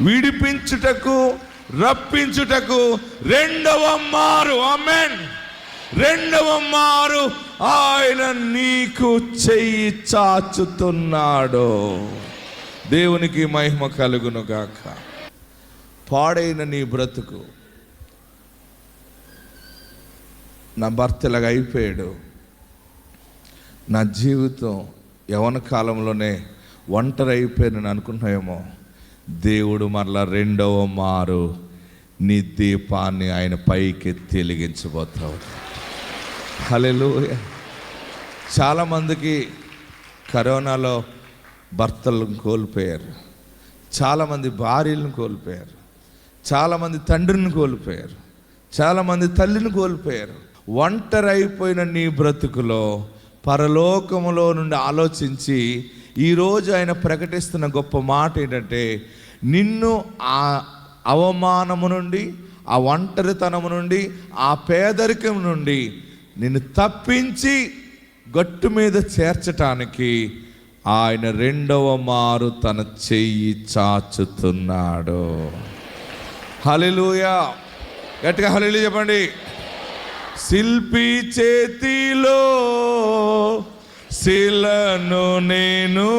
విడిపించుటకు రప్పించుటకు రెండవ మారు. అమెన్ రెండవ మారు ఆయన నీకు చెయ్యి చాచుతున్నాడు. దేవునికి మహిమ కలుగును గాక. పాడైన నీ బ్రతుకు నా భర్త ఇలాగ అయిపోయాడు. నా జీవితం యవన కాలంలోనే ఒంటరి అయిపోయాను అనుకుంటున్నామేమో దేవుడు మరలా రెండవ మారు నీ దీపాన్ని ఆయన పైకి తెలిగించబోతావు. హలో చాలామందికి కరోనాలో భర్తలను కోల్పోయారు. చాలామంది భార్యలను కోల్పోయారు. చాలామంది తండ్రిని కోల్పోయారు. చాలామంది తల్లిని కోల్పోయారు. ఒంటరి అయిపోయిన నీ బ్రతుకులో పరలోకములో నుండి ఆలోచించి ఈరోజు ఆయన ప్రకటిస్తున్న గొప్ప మాట ఏంటంటే నిన్ను ఆ అవమానము నుండి ఆ ఒంటరితనము నుండి ఆ పేదరికం నుండి నిన్ను తప్పించి గట్టు మీద చేర్చటానికి ఆయన రెండవ మారు తన చెయ్యి చాచుతున్నాడు. హలిలూయ గట్టిగా హలిలు చెప్పండి. శిల్పి చేతిలో శిలను నేను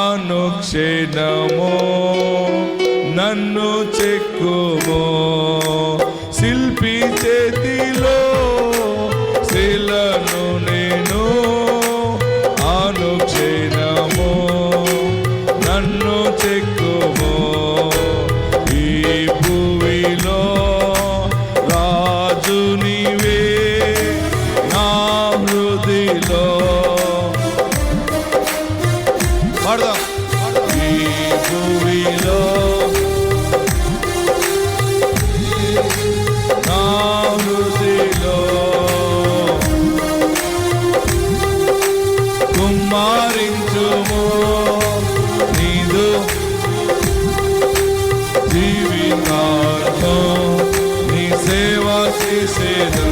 అనుక్షణము నన్ను చెక్కుమో. పాడదాం. భూమిలో కుమారించుము నీదు జీవితార్థం నీ సేవ చేసేదు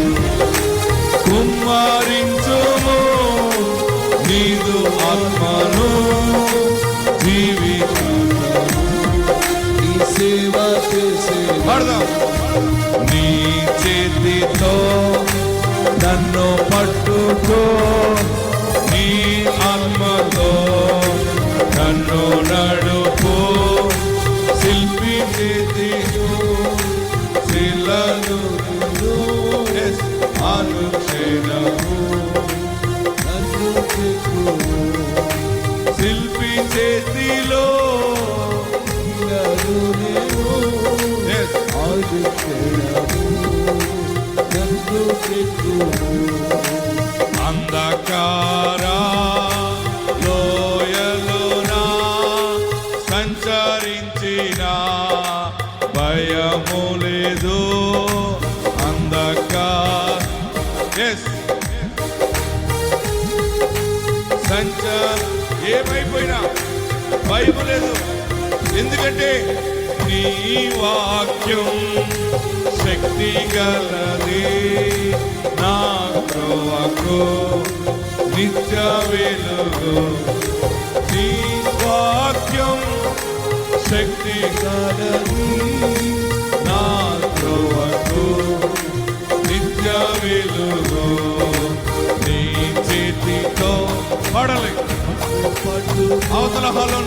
కుమారించుము నీదు ఆత్మను. చేతిలో నన్ను నన్ను భయం లేదు. ఎందుకంటే నీ వాక్యం శక్తి గలది. నా ప్రోవకు నిత్య వెలుగు. నీ వాక్యం శక్తి గలది. నా ప్రోవకు నిత్య వెలుగు. నీ చేతితో పడలే అవతల హలో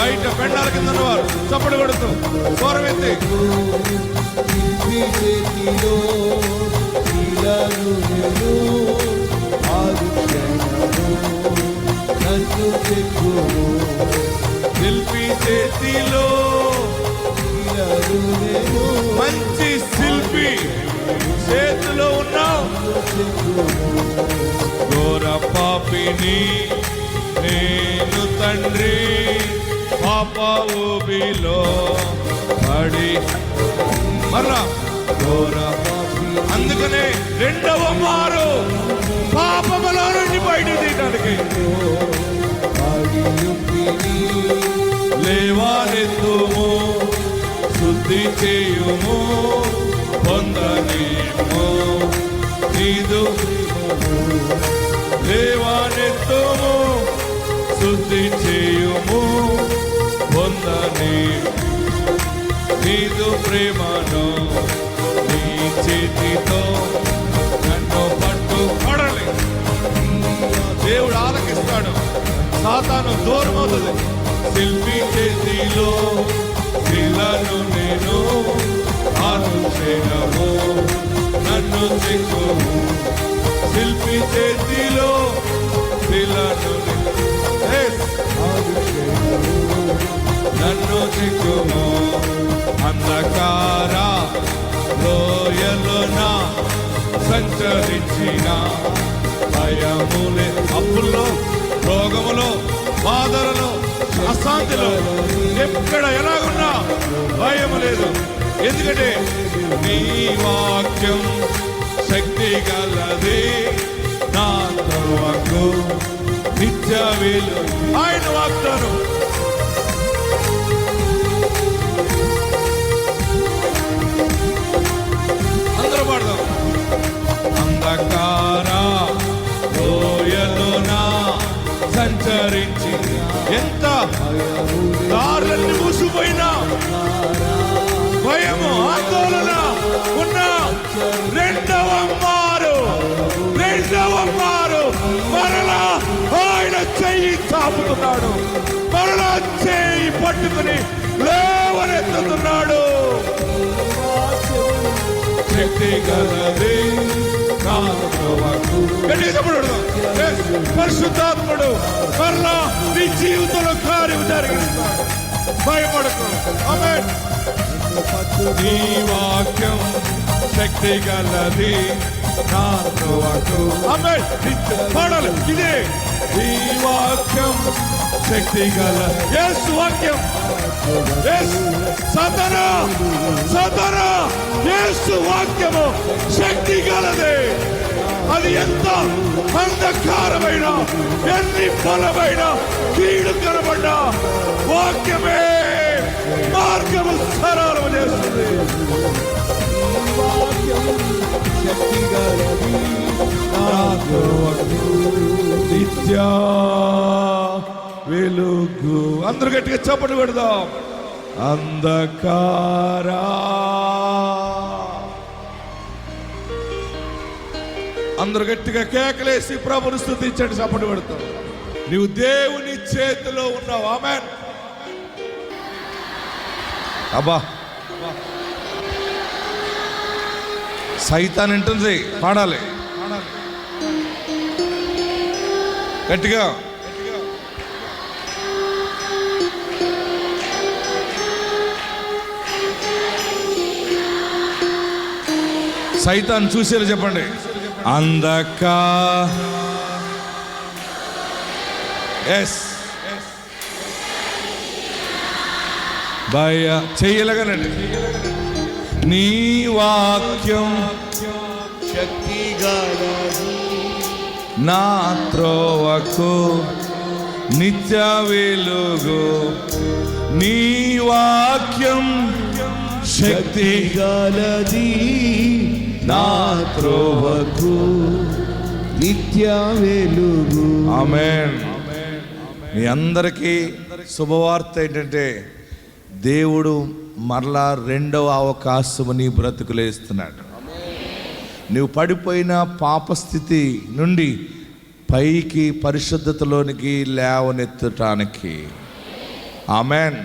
బయట పెండాల కింద ఉన్నవారు చప్పటి కొడుతూ చెక్కు శిల్పి చేతిలో మంచి శిల్పి చేతిలో ఉన్నావు ఘోర పాపిని నేను తండ్రి. పాప ఊబిలో పడి మరలా అందుకనే రెండవ మారు పాపములో నుండి బయట తీయటానికి. పాడియుంటిని లేవాలెత్తుము శుద్ధి చేయుము పొందనేము నీదు లేవాలెత్తుము శుద్ధి చేయుము పొందనేమో నీదు ప్రేమను నీ చేతితో నన్ను పట్టు పడలే. దేవుడు ఆలకిస్తాడు. సాతాను దూరం అవుతుంది శిల్పి చేతిలో శిలను నేను అనుక్షణము నన్ను చెక్కు. శిల్పి చేతిలో శిలను అశాంతిలో ఎక్కడ ఎలాగున్నా భయం లేదు. ఎందుకంటే నీ వాక్యం శక్తి గలది. నా త్రోవకు నిత్య వేలు. ఆయన వాగ్దానం. అందరూ పాడదాం. అంధకారా లోయలోన సంచరించి చాపుతున్నాడు మరలా చేయి పట్టుకుని లేవనెత్తుతున్నాడు. శక్తి గలది పరిశుద్ధాత్ముడు మరలా నీ జీవితంలో కార్యం జరిగిస్తాడు. భయపడకు. నీ వాక్యం శక్తి గలది నాతో పాడాలి. ఇదే ఈ వాక్యం శక్తి గల ఎస్ వాక్యం. ఎస్ సతన సతన ఎస్ వాక్యము శక్తి గలదే అది ఎంత అంధకారమైన ఎన్ని బలమైన కీడు కనబడ్డ వాక్యమే మార్గము సరళము చేస్తుంది. వాక్యం శక్తి గలది నిత్య వెలుగు. అందరు గట్టిగా చప్పట్లు పెడదాం అంధకారా. అందరు గట్టిగా కేకలేసి ప్రభుని స్థుతించండి చప్పట్లు పెడతాం నీవు దేవుని చేతిలో ఉన్నావు. ఆమె అబ్బా. సైతాన్ ఉంటుంది పాడాలి. గట్టిగా. సైతాన్ చూసేలా చెప్పండి. అందక ఎస్ భయ చెయ్యలగానండి. నీ వాక్యం శక్తి నా త్రోవకు నిత్య వెలుగు నీ వాక్యం శక్తి గలది నా త్రోవకు నిత్య వెలుగు. ఆమెన్. మీ అందరికీ శుభవార్త ఏంటంటే దేవుడు మరలా రెండవ అవకాశం నీ బ్రతుకులేస్తున్నాడు నువ్వు పడిపోయిన పాపస్థితి నుండి పైకి పరిశుద్ధతలోనికి లేవనెత్తటానికి. ఆమెన్.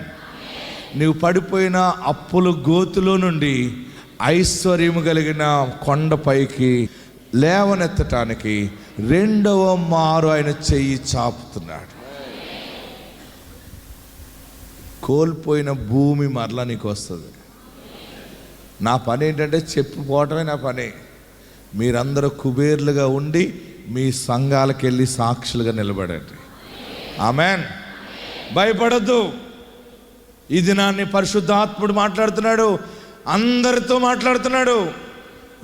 నీవు పడిపోయిన అప్పుల గోతులో నుండి ఐశ్వర్యము కలిగిన కొండపైకి లేవనెత్తటానికి రెండవ మారు ఆయన చెయ్యి చాపుతున్నాడు. కోల్పోయిన భూమి మరలా నీకు వస్తుంది. నా పని ఏంటంటే చెప్పిపోవటమే నా పని. మీరందరూ కుబేర్లుగా ఉండి మీ సంఘాలకు వెళ్ళి సాక్షులుగా నిలబడండి. ఆమెన్. భయపడద్దు. ఈ దినాన్ని పరిశుద్ధాత్ముడు మాట్లాడుతున్నాడు. అందరితో మాట్లాడుతున్నాడు.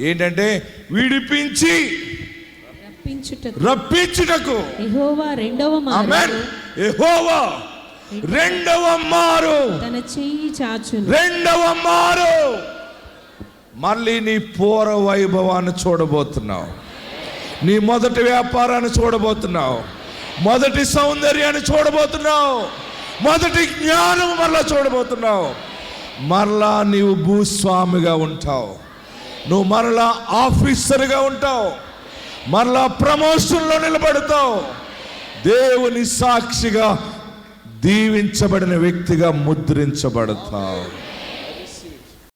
ఏంటంటే విడిపించి రప్పించుటకు. రెండవ రెండవ మారు. తన చెయ్యి చాచును. రెండవ మారు. మళ్ళీ నీ పూర్వ వైభవాన్ని చూడబోతున్నావు. నీ మొదటి వ్యాపారాన్ని చూడబోతున్నావు. మొదటి సౌందర్యాన్ని చూడబోతున్నావు. మొదటి జ్ఞానం వల్ల చూడబోతున్నావు. మరలా నీవు భూస్వామిగా ఉంటావు. నువ్వు మరలా ఆఫీసర్గా ఉంటావు. మరలా ప్రమోషన్లో నిలబడతావు. దేవుని సాక్షిగా దీవించబడిన వ్యక్తిగా ముద్రించబడతావు.